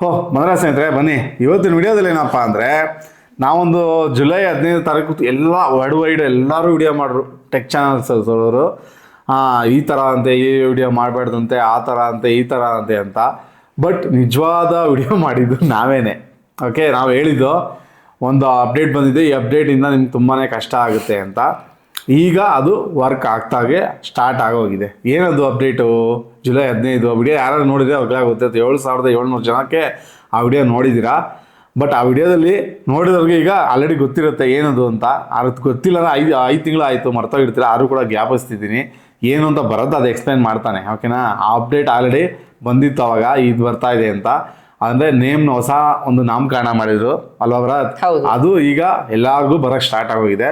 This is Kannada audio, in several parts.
ಹೋ ಬಂದ್ರೆ ಸ್ನೇಹಿತರೆ, ಬನ್ನಿ. ಇವತ್ತಿನ ವಿಡಿಯೋದಲ್ಲಿ ಏನಪ್ಪ ಅಂದರೆ, ನಾವೊಂದು ಜುಲೈ ಹದಿನೈದು ತಾರೀಕು ಎಲ್ಲ ವರ್ಲ್ಡ್ ವೈಡ್ ಎಲ್ಲರೂ ವಿಡಿಯೋ ಮಾಡ್ರು. ಟೆಕ್ ಚಾನಲ್ಸ್ ಅವರು ಈ ಥರ ಅಂತೆ, ಈ ವಿಡಿಯೋ ಮಾಡಬಾರ್ದಂತೆ, ಆ ಥರ ಅಂತೆ, ಈ ಥರ ಅಂತೆ ಅಂತ. ಬಟ್ ನಿಜವಾದ ವಿಡಿಯೋ ಮಾಡಿದ್ದು ನಾವೇನೆ. ಓಕೆ, ನಾವು ಹೇಳಿದ್ದು, ಒಂದು ಅಪ್ಡೇಟ್ ಬಂದಿದೆ. ಈ ಅಪ್ಡೇಟಿಂದ ನಿಮ್ಗೆ ತುಂಬಾ ಕಷ್ಟ ಆಗುತ್ತೆ ಅಂತ. ಈಗ ಅದು ವರ್ಕ್ ಆಗ್ತಾಗೆ ಸ್ಟಾರ್ಟ್ ಆಗೋಗಿದೆ. ಏನದು ಅಪ್ಡೇಟು ಜುಲೈ ಹದಿನೈದು ಆ ವಿಡಿಯೋ ಯಾರು ನೋಡಿದ್ರೆ ಅವ್ರಿಗೆ ಗೊತ್ತಿರುತ್ತೆ. ಏಳು ಸಾವಿರದ ಏಳ್ನೂರು ಜನಕ್ಕೆ ಆ ವಿಡಿಯೋ ನೋಡಿದ್ದೀರಾ? ಬಟ್ ಆ ವಿಡಿಯೋದಲ್ಲಿ ನೋಡಿದವ್ರಿಗೆ ಈಗ ಆಲ್ರೆಡಿ ಗೊತ್ತಿರುತ್ತೆ ಏನದು ಅಂತ. ಅದು ಗೊತ್ತಿಲ್ಲ ಅಂದರೆ ಐದು ಐದು ತಿಂಗಳು ಆಯಿತು ಮರ್ತೋಗಿರ್ತೀರ? ಆದರೂ ಕೂಡ ಜ್ಞಾಪಿಸ್ತಿದ್ದೀನಿ ಏನು ಅಂತ ಬರುತ್ತೆ ಅದು ಎಕ್ಸ್ಪ್ಲೈನ್ ಮಾಡ್ತಾನೆ. ಓಕೆನಾ ಆ ಅಪ್ಡೇಟ್ ಆಲ್ರೆಡಿ ಬಂದಿತ್ತು ಅವಾಗ ಇದು ಬರ್ತಾ ಇದೆ ಅಂತ. ಅಂದರೆ ನೇಮ್ನ ಹೊಸ ಒಂದು ನಾಮಕರಣ ಮಾಡಿದ್ರು. ಅಲ್ವಾ. ಅದು ಈಗ ಎಲ್ಲರಿಗೂ ಬರೋಕ್ಕೆ ಸ್ಟಾರ್ಟ್ ಆಗೋಗಿದೆ.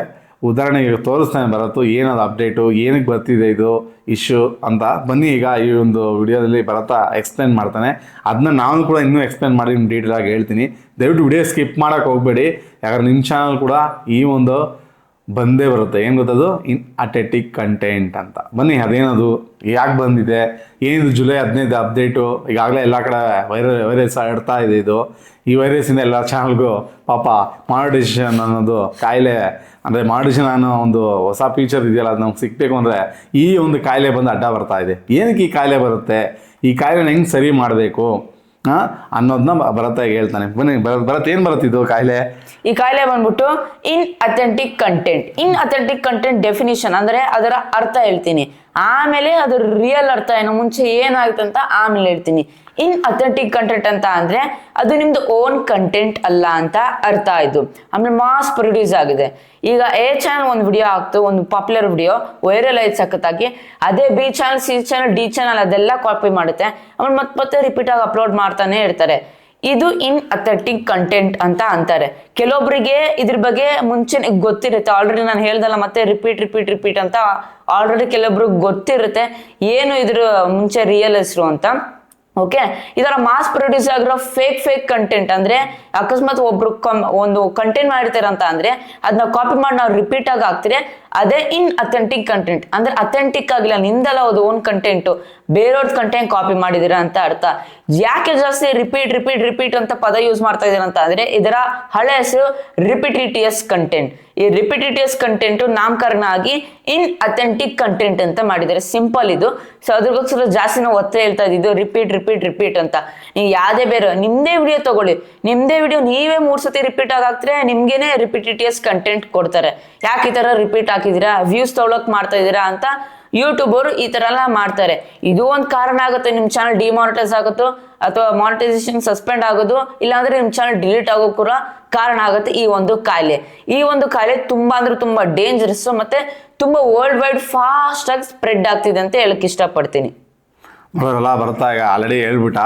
ಉದಾಹರಣೆಗೆ ತೋರಿಸ್ತಾನೆ ಭರತ್ ಏನದು ಅಪ್ಡೇಟು ಏನಕ್ಕೆ ಬರ್ತಿದೆ ಇದು ಇಶ್ಯೂ ಅಂತ. ಬನ್ನಿ ಈಗ ಈ ಒಂದು ವಿಡಿಯೋದಲ್ಲಿ ಭರತ ಎಕ್ಸ್ಪ್ಲೇನ್ ಮಾಡ್ತಾನೆ. ಅದನ್ನ ನಾನು ಕೂಡ ಇನ್ನೂ ಎಕ್ಸ್ಪ್ಲೇನ್ ಮಾಡಿ ನಿಮ್ಮ ಡೀಟೇಲ್ ಆಗಿ ಹೇಳ್ತೀನಿ. ದಯವಿಟ್ಟು ವಿಡಿಯೋ ಸ್ಕಿಪ್ ಮಾಡೋಕೆ ಹೋಗಬೇಡಿ. ಯಾಕಂದ್ರೆ ನಿಮ್ಮ ಚಾನಲ್ ಕೂಡ ಈ ಒಂದು ಬಂದೇ ಬರುತ್ತೆ. ಏನು ಗೊತ್ತದು? ಇನ್ ಅಟೆಟಿಕ್ ಕಂಟೆಂಟ್ ಅಂತ. ಬನ್ನಿ, ಅದೇನದು? ಯಾಕೆ ಬಂದಿದೆ? ಏನಿದು ಜುಲೈ ಹದಿನೈದು ಅಪ್ಡೇಟು ಈಗಾಗಲೇ ಎಲ್ಲ ಕಡೆ ವೈರಲ್ ವೈರಸ್ ಆಡ್ತಾ ಇದೆ ಇದು. ಈ ವೈರಸ್ಸಿಂದ ಎಲ್ಲ ಚಾನಲ್ಗೂ ಪಾಪ ಮಾಡಿಷನ್ ಅನ್ನೋದು ಕಾಯಿಲೆ ಅಂದರೆ ಮಾಡಿಸಿ ನಾನು ಒಂದು ಹೊಸ ಫೀಚರ್ ಇದೆಯಲ್ಲ, ಅದು ನಮ್ಗೆ ಸಿಗಬೇಕು ಅಂದರೆ ಈ ಒಂದು ಕಾಯಿಲೆ ಬಂದು ಅಡ್ಡ ಬರ್ತಾ ಇದೆ. ಏನಕ್ಕೆ ಈ ಕಾಯಿಲೆ ಬರುತ್ತೆ? ಈ ಕಾಯಿಲೆನ ಹೆಂಗೆ ಸರಿ ಮಾಡಬೇಕು? ಅನ್ನೋದನ್ನ ಭರತಾಗಿ ಹೇಳ್ತಾನೆ. ಬನ್ನಿ, ಭರತ್ ಏನ್ ಏನು ಬರುತ್ತಿದ್ದು ಕಾಯಿಲೆ? ಈ ಕಾಯಿಲೆ ಬಂದ್ಬಿಟ್ಟು in authentic content in authentic content definition ಅಂದ್ರೆ ಅದರ ಅರ್ಥ ಹೇಳ್ತೀನಿ. ಆಮೇಲೆ ಅದು ರಿಯಲ್ ಅರ್ಥ ಏನು ಮುಂಚೆ ಏನಾಗುತ್ತೆ ಅಂತ ಆಮೇಲೆ ಹೇಳ್ತೀನಿ. ಇನ್ ಅಥೆಂಟಿಕ್ ಕಂಟೆಂಟ್ ಅಂತ ಅಂದ್ರೆ ಅದು ನಿಮ್ದು ಓನ್ ಕಂಟೆಂಟ್ ಅಲ್ಲ ಅಂತ ಅರ್ಥ ಆಯ್ತು. ಆಮೇಲೆ ಮಾಸ್ ಪ್ರೊಡ್ಯೂಸ್ ಆಗಿದೆ. ಈಗ ಎ ಚಾನಲ್ ಒಂದು ವಿಡಿಯೋ ಆಗ್ತು, ಒಂದು ಪಾಪ್ಯುಲರ್ ವಿಡಿಯೋ ವೈರಲ್ ಆಯ್ತು ಸಖತ್ತಾಗಿ. ಅದೇ B channel C channel D channel ಅದೆಲ್ಲ ಕಾಪಿ ಮಾಡುತ್ತೆ. ಆಮೇಲೆ ಮತ್ತೆ ಮತ್ತೆ ರಿಪೀಟ್ ಆಗಿ ಅಪ್ಲೋಡ್ ಮಾಡ್ತಾನೆ ಇರ್ತಾರೆ. ಇದು ಇನ್ ಅಥೆಂಟಿಕ್ ಕಂಟೆಂಟ್ ಅಂತ ಅಂತಾರೆ. ಕೆಲವೊಬ್ಬರಿಗೆ ಇದ್ರ ಬಗ್ಗೆ ಮುಂಚೆನೆ ಗೊತ್ತಿರುತ್ತೆ. ಆಲ್ರೆಡಿ ನಾನು ಹೇಳ್ದಲ್ಲ, ಮತ್ತೆ ರಿಪೀಟ್ ರಿಪೀಟ್ ರಿಪೀಟ್ ಅಂತ. ಆಲ್ರೆಡಿ ಕೆಲವೊಬ್ರಿಗೆ ಗೊತ್ತಿರುತ್ತೆ. ಏನು ಇದ್ರ ಮುಂಚೆ ರಿಯಲ್ ಹೆಸರು ಅಂತ? ಓಕೆ ಇದರ ಮಾಸ್ ಪ್ರೊಡ್ಯೂಸ್ ಆಗಿರೋ ಫೇಕ್ ಫೇಕ್ ಕಂಟೆಂಟ್ ಅಂದ್ರೆ ಅಕಸ್ಮಾತ್ ಒಬ್ರು ಒಂದು ಕಂಟೆಂಟ್ ಮಾಡಿರ್ತಾರಂತ ಅಂದ್ರೆ ಅದನ್ನ ಕಾಪಿ ಮಾಡಿ ನಾವು ರಿಪೀಟ್ ಆಗಿ ಹಾಕ್ತಿರಿ ಅದೇ ಇನ್ ಅಥೆಂಟಿಕ್ ಕಂಟೆಂಟ್ ಅಂದ್ರೆ ಅಥೆಂಟಿಕ್ ಆಗಿಲ್ಲ, ನಿಂದಲ್ಲ ಅದು ಓನ್ ಕಂಟೆಂಟ್ ಬೇರೆಯವ್ರದ್ದು ಕಂಟೆಂಟ್ ಕಾಪಿ ಮಾಡಿದಿರ ಅಂತ ಅರ್ಥ. ಯಾಕೆ ಜಾಸ್ತಿ ರಿಪೀಟ್ ರಿಪೀಟ್ ರಿಪೀಟ್ ಅಂತ ಪದ ಯೂಸ್ ಮಾಡ್ತಾ ಇದೀರ ಅಂತ ಅಂದ್ರೆ ಇದರ ಹಳೆ ಹೆಸರು ರಿಪಿಟಿಟಿಯಸ್ ಕಂಟೆಂಟ್ ಈ ರಿಪಿಟೇಟಿವ್ಸ್ ಕಂಟೆಂಟ್ ನಾಮಕರಣ ಆಗಿ ಇನ್ ಅಥೆಂಟಿಕ್ ಕಂಟೆಂಟ್ ಅಂತ ಮಾಡಿದ್ದಾರೆ. ಸಿಂಪಲ್ ಇದು. ಸೊ ಅದ್ರಗೋಸ್ಕರ ಜಾಸ್ತಿ ನಾವು ಒತ್ತೆ ಹೇಳ್ತಾ ಇದ್ದಿದ್ದು ರಿಪೀಟ್ ರಿಪೀಟ್ ರಿಪೀಟ್ ಅಂತ. ನೀವು ಯಾವುದೇ ಬೇರೆ ನಿಮ್ಮದೇ ವಿಡಿಯೋ ತಗೊಳ್ಳಿ. ನಿಮ್ಮದೇ ವಿಡಿಯೋ ನೀವೇ ಮೂರು ಸತಿ ರಿಪೀಟ್ ಆಗಾಕ್ತಾರೆ ನಿಮ್ಗೆನೆ ರಿಪಿಟಿಟಿಯಸ್ ಕಂಟೆಂಟ್ ಕೊಡ್ತಾರೆ. ಯಾಕೆ ಈ ಥರ ರಿಪೀಟ್ ಹಾಕಿದೀರಾ ವ್ಯೂಸ್ ತಗೊಳಕ್ ಮಾಡ್ತಾ ಇದೀರಾ ಅಂತ ಯೂಟ್ಯೂಬರ್ ಈ ಥರ ಎಲ್ಲ ಮಾಡ್ತಾರೆ. ಇದು ಒಂದು ಕಾರಣ ಆಗುತ್ತೆ. ನಿಮ್ಮ ಚಾನಲ್ ಡಿಮಾನಿಟೈಸ್ ಆಗುತ್ತೋ? ಅಥವಾ ಮಾನಿಟೈಸೇಷನ್ ಸಸ್ಪೆಂಡ್ ಆಗೋದು, ಇಲ್ಲಾಂದ್ರೆ ನಿಮ್ಮ ಚಾನಲ್ ಡಿಲೀಟ್ ಆಗೋ ಕೂಡ ಕಾರಣ ಆಗುತ್ತೆ ಈ ಒಂದು ಕಾಯಿಲೆ. ಈ ಒಂದು ಕಾಯಿಲೆ ತುಂಬಾ ಅಂದ್ರೆ ತುಂಬಾ ಡೇಂಜರಸ್ ಮತ್ತೆ ತುಂಬಾ ವರ್ಲ್ಡ್ ವೈಡ್ ಫಾಸ್ಟ್ ಆಗಿ ಸ್ಪ್ರೆಡ್ ಆಗ್ತಿದೆ ಅಂತ ಹೇಳಕ್ ಇಷ್ಟಪಡ್ತೀನಿ. ಬರೋಲ್ಲ ಬರ್ತಾ ಈಗ? ಆಲ್ರೆಡಿ ಹೇಳ್ಬಿಟ್ಟ.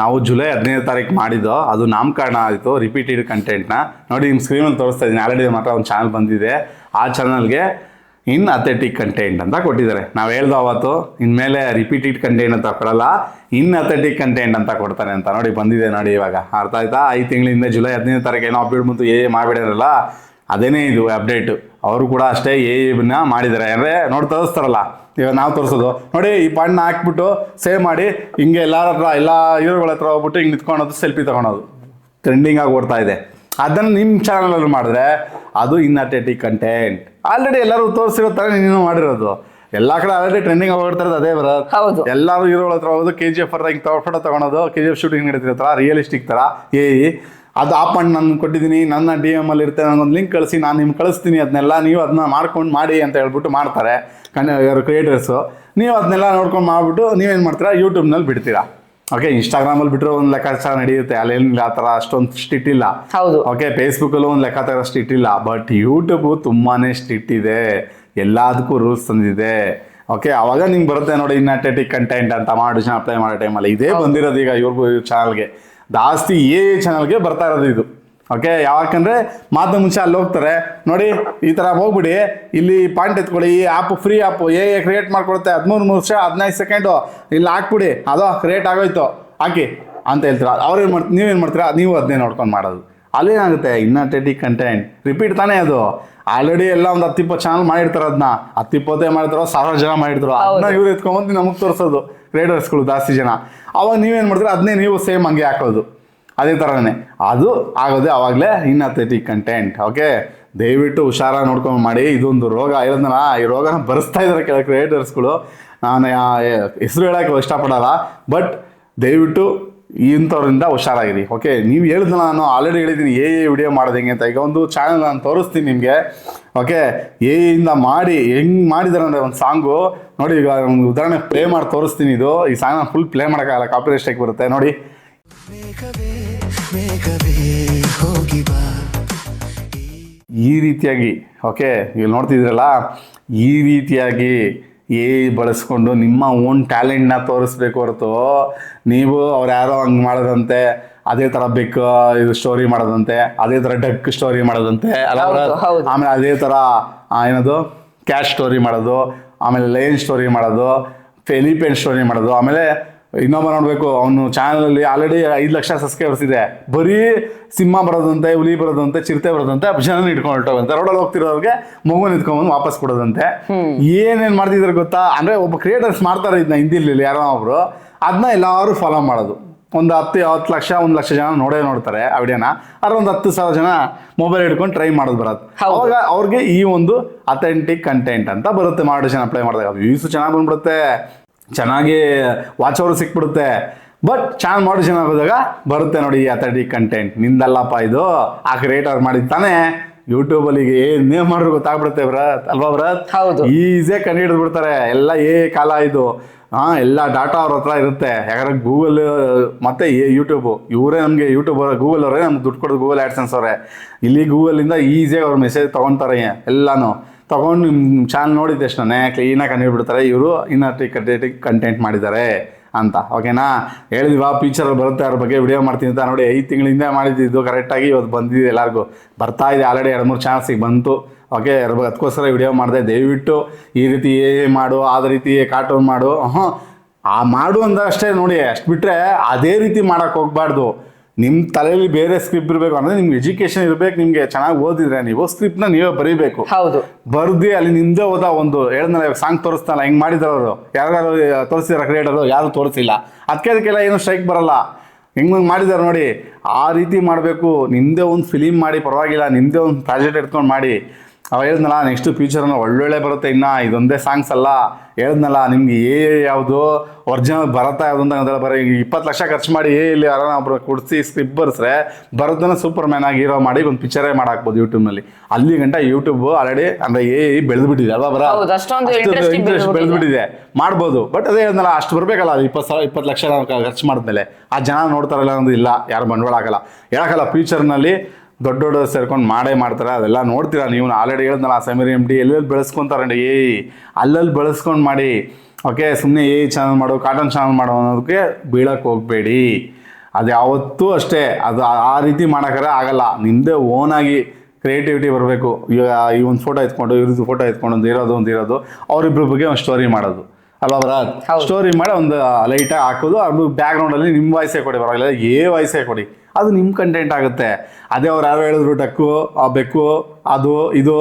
ನಾವು ಜುಲೈ ಹದಿನೈದು ತಾರೀಕು ಮಾಡಿದ್ದು, ಅದು ನಾಮಕರಣ ಆಯಿತು ರಿಪೀಟೆಡ್ ಕಂಟೆಂಟ್ನ ನೋಡಿ ನಿಮ್ಮ ಸ್ಕ್ರೀನಲ್ಲಿ ತೋರಿಸ್ತಾ ಇದ್ದೀನಿ. ಆಲ್ರೆಡಿ ಮಾತ್ರ ಒಂದು ಚಾನಲ್ ಬಂದಿದೆ. ಆ ಚಾನಲ್ಗೆ ಇನ್ ಅಥೆಟಿಕ್ ಕಂಟೆಂಟ್ ಅಂತ ಕೊಟ್ಟಿದ್ದಾರೆ. ನಾವು ಹೇಳ್ದು ಅವತ್ತು ಇನ್ಮೇಲೆ ರಿಪೀಟೆಡ್ ಕಂಟೆಂಟ್ ಅಂತ ಕೊಡಲ್ಲ, ಇನ್ ಅಥೆಟಿಕ್ ಕಂಟೆಂಟ್ ಅಂತ ಕೊಡ್ತಾರೆ ಅಂತ ನೋಡಿ ಬಂದಿದೆ ನೋಡಿ ಇವಾಗ. ಅರ್ಥ ಆಯ್ತಾ? ಐದು ತಿಂಗಳಿಂದ ಜುಲೈ ಹದಿನೈದು ತಾರೀಕು ಏನೋ ಅಪ್ಡೇಟ್ ಬಂತು ಏ ಮಾಡ್ಬಿಡಿರಲ್ಲ ಅದೇನೇ ಇದು ಅಪ್ಡೇಟ್ ಅವರು ಕೂಡ ಅಷ್ಟೇ ಎ ಇನ್ನ ಮಾಡಿದ್ದಾರೆ. ಅಂದರೆ ನೋಡಿ ತೋರಿಸ್ತಾರಲ್ಲ, ಇವಾಗ ನಾವು ತೋರಿಸೋದು. ನೋಡಿ ಈ ಬಣ್ಣ ಹಾಕ್ಬಿಟ್ಟು ಸೇವ್ ಮಾಡಿ, ಹಿಂಗೆ ಎಲ್ಲರ ಹತ್ರ, ಎಲ್ಲ ಹೀರೋಗಳ ಹತ್ರ ಹೋಗ್ಬಿಟ್ಟು ಹಿಂಗೆ ನಿಂತ್ಕೊಳೋದು ಸೆಲ್ಫಿ ತಗೊಳೋದು ಟ್ರೆಂಡಿಂಗ್ ಆಗಿ ಓಡ್ತಾ ಇದೆ. ಅದನ್ನು ನಿಮ್ಮ ಚಾನಲಲ್ಲಿ ಮಾಡಿದ್ರೆ ಅದು ಇನ್ನಟೆಟಿಕ್ ಕಂಟೆಂಟ್ ಆಲ್ರೆಡಿ ಎಲ್ಲರೂ ತೋರಿಸಿರೋ ಥರ ನೀನು ಮಾಡಿರೋದು. ಎಲ್ಲ ಕಡೆ ಆಲ್ರೆಡಿ ಟ್ರೆಂಡಿಂಗ್ ಹೋಗ್ತಿರೋದು ಅದೇ ಬರೋದು ಹೌದು. ಎಲ್ಲರೂ ಹೀರೋಗಳ ಹತ್ರ ಹೋಗೋದು ಕೆ ಜಿ ಎಫ್ ಹಿಂಗೆ ಫೋಟೋ ತೊಗೊಳೋದು ಕೆ ಜಿ ಎಫ್ ಶೂಟಿಂಗ್ ನಡೀತಿರೋ ಥರ ರಿಯಲಿಸ್ಟಿಕ್ ಥರ ಏ ಅದು ಆ ಪಾಯಿಂಟ್ ನಾನು ಕೊಟ್ಟಿದ್ದೀನಿ ನನ್ನ ಡಿ ಎಂ ಅಲ್ಲಿ ಇರ್ತೇನೆ ಒಂದು ಲಿಂಕ್ ಕಳಿಸಿ ನಾನು ನಿಮ್ಗೆ ಕಳಿಸ್ತೀನಿ ಅದನ್ನೆಲ್ಲ ನೀವು ಅದನ್ನ ಮಾಡ್ಕೊಂಡು ಮಾಡಿ ಅಂತ ಹೇಳ್ಬಿಟ್ಟು ಮಾಡ್ತಾರೆ. ಕಣ ಕ್ರಿಯೇಟರ್ಸು ನೀವು ಅದನ್ನೆಲ್ಲ ನೋಡ್ಕೊಂಡು ಮಾಡಿಬಿಟ್ಟು ನೀವೇನು ಮಾಡ್ತೀರಾ? ಯೂಟ್ಯೂಬ್ನಲ್ಲಿ ಬಿಡ್ತೀರಾ. ಓಕೆ ಇನ್ಸ್ಟಾಗ್ರಾಮಲ್ಲಿ ಬಿಟ್ಟರೆ ಒಂದು ಲೆಕ್ಕಾಚಾರ ನಡೆಯುತ್ತೆ. ಅಲ್ಲೇನಿಲ್ಲ ಆ ತರ ಅಷ್ಟೊಂದು ಸ್ಟಿಟ್ ಇಲ್ಲ. ಹೌದು. ಓಕೆ ಫೇಸ್ಬುಕ್ಕಲ್ಲೂ ಒಂದು ಲೆಕ್ಕಾಚಾರ ಸ್ಟಿಟ್ ಇಲ್ಲ. ಬಟ್ ಯೂಟ್ಯೂಬ್ ತುಂಬಾನೇ ಸ್ಟಿಟ್ ಇದೆ. ಎಲ್ಲದಕ್ಕೂ ರೂಲ್ಸ್ ತಂದಿದೆ. ಓಕೆ ಅವಾಗ ನಿಂಗೆ ಬರುತ್ತೆ ನೋಡಿ ಇನ್ನಟೆಟಿಕ್ ಕಂಟೆಂಟ್ ಅಂತ ಮಾಡಿ ಅಪ್ಲೈ ಮಾಡೋ ಟೈಮಲ್ಲಿ ಇದೇ ಬಂದಿರೋದು ಈಗ ಇವ್ರಿಗೂ ಚಾನಲ್ಗೆ ಜಾಸ್ತಿ ಏ ಚಾನಲ್ಗೆ ಬರ್ತಾ ಇರೋದು ಇದು. ಓಕೆ ಯಾಕಂದ್ರೆ ಮಾತು ಮುಂಚೆ ಅಲ್ಲಿ ಹೋಗ್ತಾರೆ. ನೋಡಿ ಈ ಥರ ಹೋಗ್ಬಿಡಿ. ಇಲ್ಲಿ ಪಾಯಿಂಟ್ ಎತ್ಕೊಳ್ಳಿ ಈ app free app A A create ಮಾಡ್ಕೊಡುತ್ತೆ. ಹದಿಮೂರು ನಿಮಿಷ ಹದಿನೈದು ಸೆಕೆಂಡು ಇಲ್ಲಿ ಹಾಕ್ಬಿಡಿ. ಅದೋ ಕ್ರಿಯೇಟ್ ಆಗೋಯ್ತು. ಹಾಕಿ ಅಂತ ಹೇಳ್ತೀರ? ಅವ್ರು ಏನು ನೀವು ನೀವೇನು ಮಾಡ್ತೀರಾ? ನೀವು ಅದನ್ನೇ ನೋಡ್ಕೊಂಡು ಮಾಡೋದು. ಅಲ್ಲೇನಾಗುತ್ತೆ ಇನ್ನಟೆಟಿಕ್ ಕಂಟೆಂಟ್ ರಿಪೀಟ್ ತಾನೇ ಅದು. ಆಲ್ರೆಡಿ ಎಲ್ಲ ಒಂದು ಹತ್ತಿಪ್ಪತ್ತು ಚಾನಲ್ ಮಾಡಿರ್ತಾರೆ ಅದನ್ನ ಹತ್ತಿಪ್ಪತ್ತೇ ಮಾಡಿದ್ರು ಸಾವಿರ ಜನ ಮಾಡಿದ್ರು ಅದನ್ನ ಇವ್ರು ಎತ್ಕೊಂಬಂದು ನಮಗೆ ತೋರಿಸೋದು. ಕ್ರಿಯೇಟರ್ಸ್ಗಳು ಜಾಸ್ತಿ ಜನ. ಅವಾಗ ನೀವೇನು ಮಾಡ್ತೀರಾ? ಅದನ್ನೇ ನೀವು ಸೇಮ್ ಹಂಗೆ ಹಾಕೋದು. ಅದೇ ಥರನೇ ಅದು ಆಗೋದೇ ಆವಾಗಲೇ ಇನ್ಅಥೆಟಿಕ್ ಕಂಟೆಂಟ್, ಓಕೆ? ದಯವಿಟ್ಟು ಹುಷಾರ ನೋಡ್ಕೊಂಡು ಮಾಡಿ. ಇದೊಂದು ರೋಗ. ಇರೋದನ್ನ ಈ ರೋಗನ ಬರೆಸ್ತಾ ಇದ್ದಾರೆ ಕೆಲ ಕ್ರಿಯೇಟರ್ಸ್ಗಳು. ನಾನು ಹೆಸರು ಹೇಳೋಕೆ ಇಷ್ಟಪಡಲ್ಲ. ಬಟ್ ದಯವಿಟ್ಟು ಇಂಥವ್ರಿಂದ ಹುಷಾರಾಗಿರಿ, ಓಕೆ? ನೀವು ಹೇಳಿದ್ನ ನಾನು ಆಲ್ರೆಡಿ ಹೇಳಿದ್ದೀನಿ ಏ ಎ ವಿಡಿಯೋ ಮಾಡೋದು ಅಂತ. ಈಗ ಒಂದು ಚಾನಲ್ ನಾನು ತೋರಿಸ್ತೀನಿ ನಿಮಗೆ, ಓಕೆ? ಎ ಇಂದ ಮಾಡಿ, ಹೆಂಗೆ ಮಾಡಿದಾರೆ ಅಂದರೆ ಒಂದು ಸಾಂಗು. ನೋಡಿ, ಈಗ ಒಂದು ಉದಾಹರಣೆ ಪ್ಲೇ ಮಾಡಿ ತೋರಿಸ್ತೀನಿ ಇದು. ಈ ಸಾಂಗ್ ಫುಲ್ ಪ್ಲೇ ಮಾಡೋಕ್ಕಾಗಲ್ಲ ಕಾಪಿ ಸ್ಟ್ರೈಕ್ ಬರುತ್ತೆ. ನೋಡಿ. ಈ ರೀತಿಯಾಗಿ ಓಕೆ ಇಲ್ಲಿ ನೋಡ್ತಿದ್ರಲ್ಲ ಈ ರೀತಿಯಾಗಿ ಏ ಬಳಸ್ಕೊಂಡು ನಿಮ್ಮ ಓನ್ ಟ್ಯಾಲೆಂಟ್ನ ತೋರಿಸ್ಬೇಕು ಹೊರತು ನೀವು ಅವ್ರು ಯಾರೋ ಹಂಗೆ ಮಾಡೋದಂತೆ ಅದೇ ಥರ ಬೆಕ್ ಇದು ಸ್ಟೋರಿ ಮಾಡೋದಂತೆ ಅದೇ ಥರ ಡಕ್ ಸ್ಟೋರಿ ಮಾಡೋದಂತೆ. ಆಮೇಲೆ ಅದೇ ಥರ ಏನದು ಕ್ಯಾಶ್ ಸ್ಟೋರಿ ಮಾಡೋದು ಆಮೇಲೆ ಲೈನ್ ಸ್ಟೋರಿ ಮಾಡೋದು ಎಲಿಫೆಂಟ್ ಸ್ಟೋರಿ ಮಾಡೋದು ಆಮೇಲೆ ಇನ್ನೊಬ್ಬ ನೋಡಬೇಕು ಅವನು ಚಾನಲಲ್ಲಿ ಆಲ್ರೆಡಿ ಐದು ಲಕ್ಷ ಸಬ್ಸ್ಕ್ರೈಬರ್ಸ್ ಇದೆ. ಬರೀ ಸಿಂಹ ಬರೋದಂತೆ ಹುಲಿ ಬರೋದಂತೆ ಚಿರತೆ ಬರೋದಂತೆ ಜನ ಇಟ್ಕೊಂಡು ಹೊರಟೋಗಂತೆ ರೋಡಲ್ಲಿ ಹೋಗ್ತಿರೋರಿಗೆ ಮಗು ನಿಂತ್ಕೊಂಡ್ಬಂದು ವಾಪಸ್ ಕೊಡೋದಂತೆ. ಏನೇನು ಮಾಡ್ತಿದ್ರು ಗೊತ್ತಾ? ಅಂದರೆ ಒಬ್ಬ ಕ್ರಿಯೇಟರ್ಸ್ ಮಾಡ್ತಾರೆ ಇದನ್ನ ಹಿಂದಿಲಿ ಯಾರೋ ಒಬ್ರು ಅದನ್ನ ಎಲ್ಲರೂ ಫಾಲೋ ಮಾಡೋದು. ಒಂದು ಹತ್ತು ಹತ್ತು ಲಕ್ಷ ಒಂದು ಲಕ್ಷ ಜನ ನೋಡೇ ನೋಡ್ತಾರೆ ಆ ವಿಡಿಯೋನ ಅದ್ರ ಒಂದು ಹತ್ತು ಸಾವಿರ ಜನ ಮೊಬೈಲ್ ಹಿಡ್ಕೊಂಡು ಟ್ರೈ ಮಾಡೋದು ಬರೋದು. ಅವಾಗ ಅವ್ರಿಗೆ ಈ ಒಂದು ಅಥೆಂಟಿಕ್ ಕಂಟೆಂಟ್ ಅಂತ ಬರುತ್ತೆ. ಮಾಡೋ ಜನ ಅಪ್ಲೈ ಮಾಡಿದಾಗ ವ್ಯೂಸ್ ಚೆನ್ನಾಗಿ ಬಂದ್ಬಿಡುತ್ತೆ. ಚೆನ್ನಾಗಿ ವಾಚ್ ಅವರು ಸಿಕ್ಬಿಡುತ್ತೆ. ಬಟ್ ಚಾನಲ್ ಮಾಡಿಷನ್ ಆಗೋದಾಗ ಬರುತ್ತೆ ನೋಡಿ ಈ ಅಥೆಂಟಿಕ್ ಕಂಟೆಂಟ್ ನಿಂದಲ್ಲಪ್ಪ ಇದು. ಆ ಕ್ರಿಯೇಟರ್ ಮಾಡಿದ ತಾನೇ ಯೂಟ್ಯೂಬಲ್ಲಿ ಏನ್ ಏನೇ ಮಾಡಿದ್ರು ಗೊತ್ತಾಗ್ಬಿಡುತ್ತೆ ಬ್ರತ್ ಅಲ್ವಾ ಬ್ರತ್ ಹೌದು. ಈಸಿಯಾಗಿ ಕಂಡು ಹಿಡಿದು ಬಿಡ್ತಾರೆ ಎಲ್ಲ ಏ ಕಾಲ ಇದು. ಹಾ ಎಲ್ಲ ಡಾಟಾ ಅವ್ರ ಹತ್ರ ಇರುತ್ತೆ. ಯಾಕಂದ್ರೆ ಗೂಗಲ್ ಮತ್ತೆ ಯೂಟ್ಯೂಬ್ ಇವರೇ ನಮಗೆ ಯೂಟ್ಯೂಬ್ ಗೂಗಲ್ ಅವರೇ ನಮ್ಗೆ ದುಡ್ಡು ಕೊಡೋದು ಗೂಗಲ್ ಆ್ಯಡ್ಸೆನ್ಸ್ ಅವರೇ. ಇಲ್ಲಿ ಗೂಗಲಿಂದ ಈಸಿಯಾಗಿ ಅವ್ರ ಮೆಸೇಜ್ ತೊಗೊತಾರೆ ಎಲ್ಲಾನು. ತೊಗೊಂಡು ನಿಮ್ಮ ಚಾನಲ್ ನೋಡಿದ ತಕ್ಷಣನೇ ಕ್ಲೀನಾಗಿ ಕಂಡುಹಿಡ್ಬಿಡ್ತಾರೆ ಇವರು ಇನ್ನಟಿಕ್ ಕಂಟೆಂಟಿಕ್ ಕಂಟೆಂಟ್ ಮಾಡಿದ್ದಾರೆ ಅಂತ. ಓಕೆನಾ ಹೇಳಿದ್ವಾ ಪೀಚರ್ ಬರುತ್ತೆ, ಅದ್ರ ಬಗ್ಗೆ ವಿಡಿಯೋ ಮಾಡ್ತೀನಿ ಅಂತ. ನೋಡಿ, ಐದು ತಿಂಗಳಿಂದ ಮಾಡಿದ್ದು ಕರೆಕ್ಟಾಗಿ ಇವತ್ತು ಬಂದಿದೆ ಎಲ್ಲರಿಗೂ. ಬರ್ತಾ ಇದೆ ಆಲ್ರೆಡಿ ಎರಡು ಮೂರು ಚಾನ್ಸಿಗೆ ಬಂತು. ಓಕೆ ಅದಕ್ಕೋಸ್ಕರ ವಿಡಿಯೋ ಮಾಡಿದೆ, ದಯವಿಟ್ಟು ಈ ರೀತಿ ಏ ಮಾಡು ಆದ ರೀತಿ ಕಾರ್ಟೂನ್ ಮಾಡು. ಹಾಂ ಆ ಮಾಡು ಅಂದಷ್ಟೇ ಅಷ್ಟೇ ನೋಡಿ, ಅಷ್ಟು ಬಿಟ್ಟರೆ ಅದೇ ರೀತಿ ಮಾಡೋಕ್ಕೆ ಹೋಗ್ಬಾರ್ದು. ನಿಮ್ಮ ತಲೆಯಲ್ಲಿ ಬೇರೆ ಸ್ಕ್ರಿಪ್ಟ್ ಇರಬೇಕು ಅಂದ್ರೆ ನಿಮ್ಗೆ ಎಜುಕೇಶನ್ ಇರಬೇಕು ನಿಮಗೆ ಚೆನ್ನಾಗಿ ಓದಿದ್ರೆ ನೀವು ಸ್ಕ್ರಿಪ್ಟ್ನ ನೀವೇ ಬರೀಬೇಕು. ಹೌದು. ಬರ್ದಿ ಅಲ್ಲಿ ನಿಂದೆ ಹೋದ ಒಂದು ಹೇಳಿದ್ನಲ್ಲ ಸಾಂಗ್ ತೋರಿಸ್ತಾನಲ್ಲ ಹೆಂಗ್ ಮಾಡಿದಾರೆ ಅವರು? ಯಾರು ತೋರಿಸಿದಾರ ಕ್ರಿಯೇಟರ್ ಯಾರು ತೋರಿಸಿಲ್ಲ. ಅದಕ್ಕೆ ಅದಕ್ಕೆಲ್ಲ ಏನು ಸ್ಟ್ರೈಕ್ ಬರಲ್ಲ. ಹೆಂಗ್ ಮಾಡಿದಾರ ಮಾಡಿದಾರೆ ನೋಡಿ ಆ ರೀತಿ ಮಾಡಬೇಕು ನಿಂದೆ ಒಂದು ಫಿಲಿಮ್ ಮಾಡಿ ಪರವಾಗಿಲ್ಲ ನಿಂದೆ ಒಂದು ಪ್ರಾಜೆಕ್ಟ್ ಇಟ್ಕೊಂಡು ಮಾಡಿ. ಅವ ಹೇಳಿದ್ನಲ್ಲ ನೆಕ್ಸ್ಟ್ ಫ್ಯೂಚರ್ನ ಒಳ್ಳೊಳ್ಳೆ ಬರುತ್ತೆ ಇನ್ನ ಇದೊಂದೇ ಸಾಂಗ್ಸ್ ಅಲ್ಲ. ಹೇಳಿದ್ನಲ್ಲ ನಿಮ್ಗೆ ಏ ಯಾವುದು? ಒರಿಜಿನಲ್ ಬರತ್ತಾ ಯಾವುದು ಅಂತ. ಬರೀ ಇಪ್ಪತ್ತು ಲಕ್ಷ ಖರ್ಚು ಮಾಡಿ ಏ ಇಲ್ಲಿ ಯಾರನ್ನ ಒಬ್ರು ಕುಡಿಸಿ ಸ್ಕ್ರಿಪ್ ಬರೆಸ್ರೆ ಬರೋದನ್ನ ಸೂಪರ್ ಮ್ಯಾನ್ ಆಗಿ ಹೀರೋ ಮಾಡಿ ಒಂದು ಪಿಕ್ಚರೇ ಮಾಡಾಕ್ಬೋದು ಯೂಟ್ಯೂಬ್ನಲ್ಲಿ ಅಲ್ಲಿ ಗಂಟ ಯೂಟ್ಯೂಬ್ ಆಲ್ರೆಡಿ ಅಂದ್ರೆ ಏ ಬೆಳೆದ್ಬಿಟ್ಟಿದೆ ಅಲ್ವಾ ಬರ? interest ಬೆಳ್ದ್ಬಿಟ್ಟಿದೆ. ಮಾಡ್ಬೋದು ಬಟ್ ಅದೇ ಹೇಳಿದ್ನಲ್ಲ ಅಷ್ಟು ಬರಬೇಕಲ್ಲ ಇಪ್ಪತ್ತು ಸಾವಿರ ಇಪ್ಪತ್ತು ಲಕ್ಷ ಖರ್ಚು ಮಾಡಿದ್ಮೇಲೆ. ಆ ಜನ ನೋಡ್ತಾರಲ್ಲ ಅನ್ನೋದು ಇಲ್ಲ ಯಾರು ಬಂಡವಾಳ ಹಾಕಲ್ಲ. ಹೇಳಕ್ಕಲ್ಲ ಫ್ಯೂಚರ್ನಲ್ಲಿ ದೊಡ್ಡ ದೊಡ್ಡ ಸೇರ್ಕೊಂಡು ಮಾಡೇ ಮಾಡ್ತಾರೆ, ಅದೆಲ್ಲ ನೋಡ್ತೀರಾ ನೀವು? ಆಲ್ರೆಡಿ ಹೇಳಿದ್ನಲ್ಲ ಸಮೀರ್ ಎಂ ಡಿ ಎಲ್ಲೆಲ್ಲಿ ಬೆಳೆಸ್ಕೊತಾರಂಡಿ ಏ ಅಲ್ಲಲ್ಲಿ ಬೆಳೆಸ್ಕೊಂಡು ಮಾಡಿ. ಓಕೆ ಸುಮ್ಮನೆ ಏ ಚಾನಲ್ ಮಾಡು ಕಾಟನ್ ಚಾನಲ್ ಮಾಡು ಅನ್ನೋದಕ್ಕೆ ಬೀಳಕ್ಕೆ ಹೋಗಬೇಡಿ. ಅದು ಯಾವತ್ತೂ ಅಷ್ಟೇ, ಅದು ಆ- ರೀತಿ ಮಾಡೋಕ್ಕಾರೆ ಆಗಲ್ಲ. ನಿಮ್ಮದೇ ಓನಾಗಿ ಕ್ರಿಯೇಟಿವಿಟಿ ಬರಬೇಕು. ಈ ಒಂದು ಫೋಟೋ ಎತ್ಕೊಂಡು, ಇವ್ರದ್ದು ಫೋಟೋ ಎತ್ಕೊಂಡು, ಒಂದು ಇರೋದು ಒಂದು ಇರೋದು ಅವರಿಬ್ಬರ ಬಗ್ಗೆ ಒಂದು ಸ್ಟೋರಿ ಮಾಡೋದು. ಅಲ್ವಾ ಬರತ್. ಸ್ಟೋರಿ ಮಾಡಿ ಒಂದು ಲೈಟಾಗಿ ಹಾಕೋದು ಅದು ಅಲ್ಲಿ ನಿಮ್ಮ ವಾಯ್ಸೇ ಕೊಡಿ ಬರೋಲ್ಲ ಏ ವಾಯ್ಸೇ ಕೊಡಿ. ಅದು ನಿಮ್ಮ ಕಂಟೆಂಟ್ ಆಗುತ್ತೆ. ಅದೇ ಅವ್ರು ಯಾರು ಹೇಳಿದ್ರು ಟಕ್ಕು ಆ ಬೆಕ್ಕು ಅದು ಇದು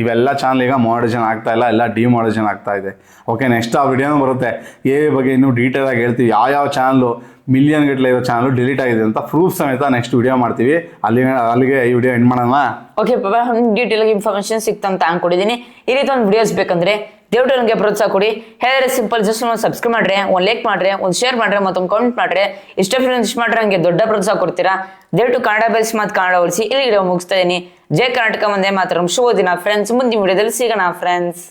ಇವೆಲ್ಲ ಚಾನಲ್ ಈಗ ಮಾಡರ್ಜನ್ ಆಗ್ತಾ ಇಲ್ಲ ಎಲ್ಲ ಡಿಮಾಡರ್ಜನ್ ಆಗ್ತಾ ಇದೆ. ಓಕೆ ನೆಕ್ಸ್ಟ್ ಆ ವಿಡಿಯೋನೂ ಬರುತ್ತೆ. ಎ ಬಗ್ಗೆ ಇನ್ನೂ ಡೀಟೇಲ್ ಆಗಿ ಹೇಳ್ತೀವಿ. ಯಾವ ಯಾವ ಚಾನಲು ಮಿಲಿಯನ್ ಗಟ್ಟಲೆ ಇರೋ ಚಾನಲ್ ಡಿಲೀಟ್ ಆಗಿದೆ ಅಂತ ಪ್ರೂಫ್ ಸಮೇತ ನೆಕ್ಸ್ಟ್ ವಿಡಿಯೋ ಮಾಡ್ತೀವಿ. ಅಲ್ಲಿಗೆ ಅಲ್ಲಿಗೆ ಈ ವಿಡಿಯೋ ಎಂಡ್ ಮಾಡೋಣ? ಓಕೆ ಪಾಪ ಡೀಟೇಲ್ ಆಗಿ ಇನ್ಫಾರ್ಮೇಶನ್ ಸಿಕ್ತಂತ ಅನ್ಕೊಂಡಿದ್ದೀನಿ ಈ ರೀತಿ ಒಂದು ವಿಡಿಯೋಸ್ ಬೇಕಂದ್ರೆ ದೇವ್ರು ನನಗೆ ಪ್ರೋತ್ಸಾಹ ಕೊಡಿ. ಹೇಳಿದ್ರೆ ಸಿಂಪಲ್ ಜಸ್ಟ್ ಒಂದು ಸಬ್ಸ್ಕ್ರೈಬ್ ಮಾಡ್ರಿ, ಒಂದು ಲೈಕ್ ಮಾಡ್ರಿ, ಒಂದು ಶೇರ್ ಮಾಡ್ರಿ, ಮತ್ತೊಂದು ಕಮೆಂಟ್ ಮಾಡ್ರಿ. ಇಷ್ಟ ಫ್ರೆಂಡ್ಸ್ ಇಷ್ಟ ಮಾಡ್ರೆ ನನಗೆ ದೊಡ್ಡ ಪ್ರೋತ್ಸಾಹ ಕೊಡ್ತೀರಾ? ದಯವಿಟ್ಟು ಕನ್ನಡ ಬೆಲ್ಸ್ ಮತ್ತು ಕನ್ನಡ ಉಳಿಸಿ ಇಲ್ಲಿ ಮುಗಿಸ್ತಾ ಇದ್ದೀನಿ ಜೈ ಕರ್ನಾಟಕ ಮುಂದೆ ಮಾತ್ರ. ಶುಭ ದಿನ ಫ್ರೆಂಡ್ಸ್ ಮುಂದಿನ ವಿಡಿಯೋದಲ್ಲಿ ಸಿಗೋಣ ಫ್ರೆಂಡ್ಸ್